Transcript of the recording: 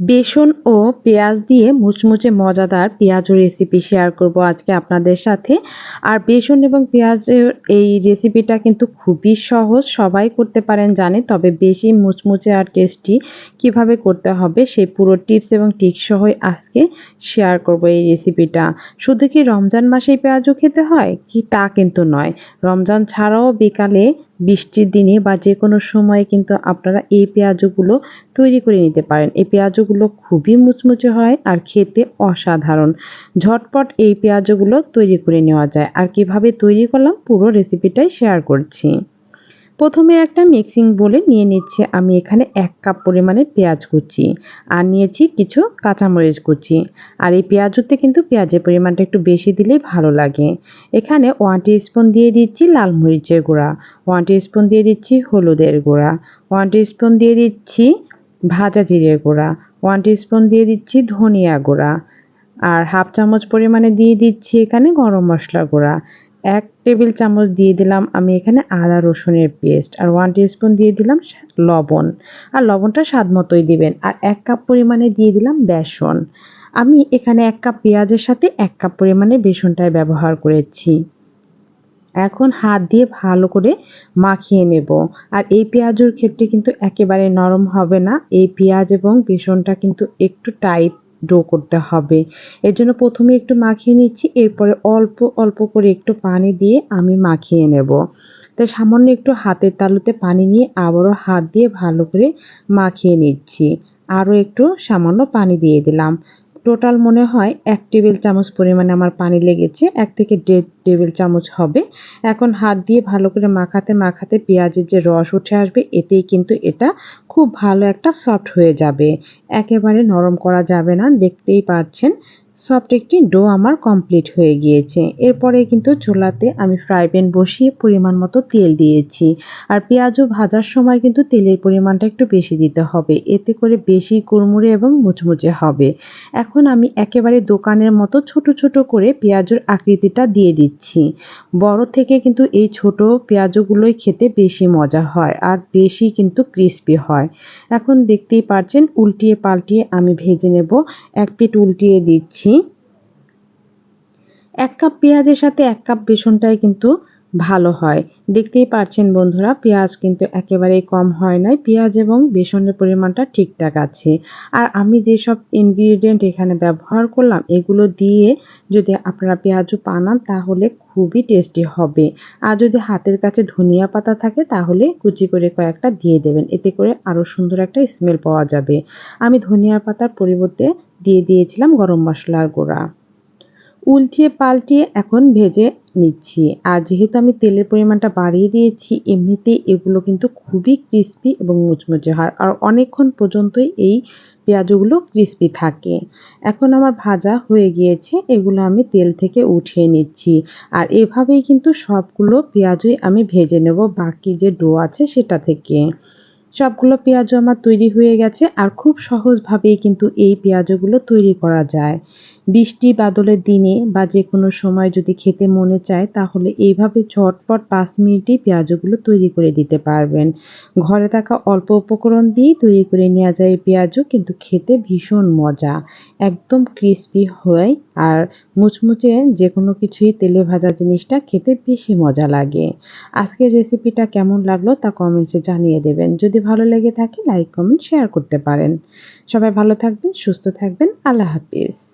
বেসন ও পেঁয়াজ দিয়ে মুচমুচে মজাদার পেঁয়াজু রেসিপি শেয়ার করব আজকে আপনাদের সাথে। আর বেসন এবং পেঁয়াজের এই রেসিপিটা কিন্তু খুবই সহজ, সবাই করতে পারেন জানে, তবে বেশি মুচমুচে আর টেস্টি কীভাবে করতে হবে সেই পুরো টিপস এবং টিক্স সহই আজকে শেয়ার করব এই রেসিপিটা শুধু কি রমজান মাসেই পেঁয়াজও খেতে হয়? কি তা কিন্তু নয়। রমজান ছাড়াও বিকালে বৃষ্টির দিনে বা যে কোনো সময় কিন্তু আপনারা এই পেঁয়াজগুলো তৈরি করে নিতে পারেন। এই পেঁয়াজগুলো খুবই মুচমুচে হয় আর খেতে অসাধারণ। ঝটপট এই পেঁয়াজগুলো তৈরি করে নেওয়া যায়। আর কীভাবে তৈরি করলাম পুরো রেসিপিটাই শেয়ার করছি। প্রথমে একটা মিক্সিং বলে নিয়ে নিচ্ছি। আমি এখানে এক কাপ পরিমাণে পেঁয়াজ কুচি আর নিয়েছি কিছু কাঁচামরিচ কুচি। আর এই পেঁয়াজুতে কিন্তু পেঁয়াজের পরিমাণটা একটু বেশি দিলেই ভালো লাগে। এখানে ওয়ান স্পুন দিয়ে দিচ্ছি লাল মরিচের গুঁড়া ওয়ান স্পুন দিয়ে দিচ্ছি হলুদের গুঁড়া ওয়ান স্পুন দিয়ে দিচ্ছি ভাজা জিরের গুঁড়া ওয়ান স্পুন দিয়ে দিচ্ছি ধনিয়া গুঁড়া। আর হাফ চামচ পরিমাণে দিয়ে দিচ্ছি এখানে গরম মশলা গুঁড়া। এক টেবিল চামচ দিয়ে দিলাম আমি এখানে আদা, রসুনের পেস্ট আর ওয়ান স্পুন দিয়ে দিলাম লবণ। আর লবণটা স্বাদ মতোই দিবেন। আর এক কাপ পরিমাণে দিয়ে দিলাম বেসন। আমি এখানে এক কাপ পেঁয়াজের সাথে এক কাপ পরিমাণে বেসনটাই ব্যবহার করেছি। এখন হাত দিয়ে ভালো করে মাখিয়ে নেব। আর এই পেঁয়াজের ক্ষেত্রে কিন্তু একেবারে নরম হবে না। এই পেঁয়াজ এবং বেসনটা কিন্তু একটু টাইট ডো করতে হবে। এর জন্য প্রথমে একটু মাখিয়ে নিচ্ছি, এরপরে অল্প অল্প করে একটু পানি দিয়ে আমি মাখিয়ে নেব। তো সামান্য একটু হাতের তালুতে পানি নিয়ে আবারও হাত দিয়ে ভালো করে মাখিয়ে নিচ্ছি। আরও একটু সামান্য পানি দিয়ে দিলাম। টোটাল মনে হয় এক টেবিল চামচ পরিমাণে আমার পানি লেগেছে, এক থেকে দেড় টেবিল চামচ হবে। এখন হাত দিয়ে ভালো করে মাখাতে মাখাতে পেঁয়াজের যে রস উঠে আসবে, এতেই কিন্তু এটা খুব ভালো একটা সফট হয়ে যাবে। একেবারে নরম করা যাবে না, দেখতেই পাচ্ছেন। সফট একটি ডো আমার কমপ্লিট হয়ে গিয়েছে। এরপরে কিন্তু চুলাতে আমি ফ্রাই প্যান বসিয়ে পরিমাণ মতো তেল দিয়েছি। আর পেঁয়াজও ভাজার সময় কিন্তু তেলের পরিমাণটা একটু বেশি দিতে হবে। এতে করে বেশি কুড়মুড়ে এবং মুচমুচে হবে। এখন আমি একেবারে দোকানের মতো ছোট ছোট করে পেঁয়াজের আকৃতিটা দিয়ে দিচ্ছি। বড় থেকে কিন্তু এই ছোট পেঁয়াজগুলোই খেতে বেশি মজা হয় আর বেশি কিন্তু ক্রিস্পি হয়। এখন দেখতেই পারছেন, উল্টিয়ে পাল্টিয়ে আমি ভেজে নেব। এক পিঠ উল্টিয়ে দিচ্ছি। এক কাপ পেঁয়াজের সাথে এক কাপ বেসনটাই কিন্তু ভালো হয়। দেখতেই পারছেন বন্ধুরা, পেঁয়াজ কিন্তু একেবারেই কম হয় নাই। পেঁয়াজ এবং বেসনের পরিমাণটা ঠিকঠাক আছে। আর আমি যেসব ইনগ্রিডিয়েন্ট এখানে ব্যবহার করলাম, এগুলো দিয়ে যদি আপনারা পেঁয়াজও বানান, তাহলে খুবই টেস্টি হবে। আর যদি হাতের কাছে ধনিয়া পাতা থাকে, তাহলে কুচি করে কয়েকটা দিয়ে দেবেন। এতে করে আরও সুন্দর একটা স্মেল পাওয়া যাবে। আমি ধনিয়া পাতার পরিবর্তে দিয়ে দিয়েছিলাম গরম মশলার গুঁড়া। উল্টিয়ে পাল্টিয়ে এখন ভেজে নিচ্ছি। আর যেহেতু আমি তেলের পরিমাণটা বাড়িয়ে দিয়েছি, এমনিতেই এগুলো কিন্তু খুবই ক্রিস্পি এবং মুচমুচে হয়। আর অনেকক্ষণ পর্যন্তই এই পেঁয়াজগুলো ক্রিস্পি থাকে। এখন আমার ভাজা হয়ে গিয়েছে, এগুলো আমি তেল থেকে উঠিয়ে নিচ্ছি। আর এভাবেই কিন্তু সবগুলো পেঁয়াজই আমি ভেজে নেব, বাকি যে ডো আছে সেটা থেকে। সবগুলো পেঁয়াজও আমার তৈরি হয়ে গেছে আর খুব সহজভাবেই কিন্তু এই পেঁয়াজগুলো তৈরি করা যায়। বৃষ্টি বাদলের দিনে বা যে কোনো সময় যদি খেতে মনে চায়, তাহলে এইভাবে ঝটপট পাঁচ মিনিটেই পেঁয়াজগুলো তৈরি করে দিতে পারবেন। ঘরে থাকা অল্প উপকরণ দিয়েই তৈরি করে নেওয়া যায় এই পেঁয়াজও, কিন্তু খেতে ভীষণ মজা। একদম ক্রিস্পি হয় আর মুচমুচে যে কোনো কিছুই তেলে ভাজা জিনিসটা খেতে বেশি মজা লাগে। আজকের রেসিপিটা কেমন লাগল তা কমেন্টসে জানিয়ে দেবেন। যদি ভালো লেগে থাকে লাইক কমেন্ট শেয়ার করতে পারেন। সবাই ভালো থাকবেন, সুস্থ থাকবেন। আল্লাহ হাফিজ।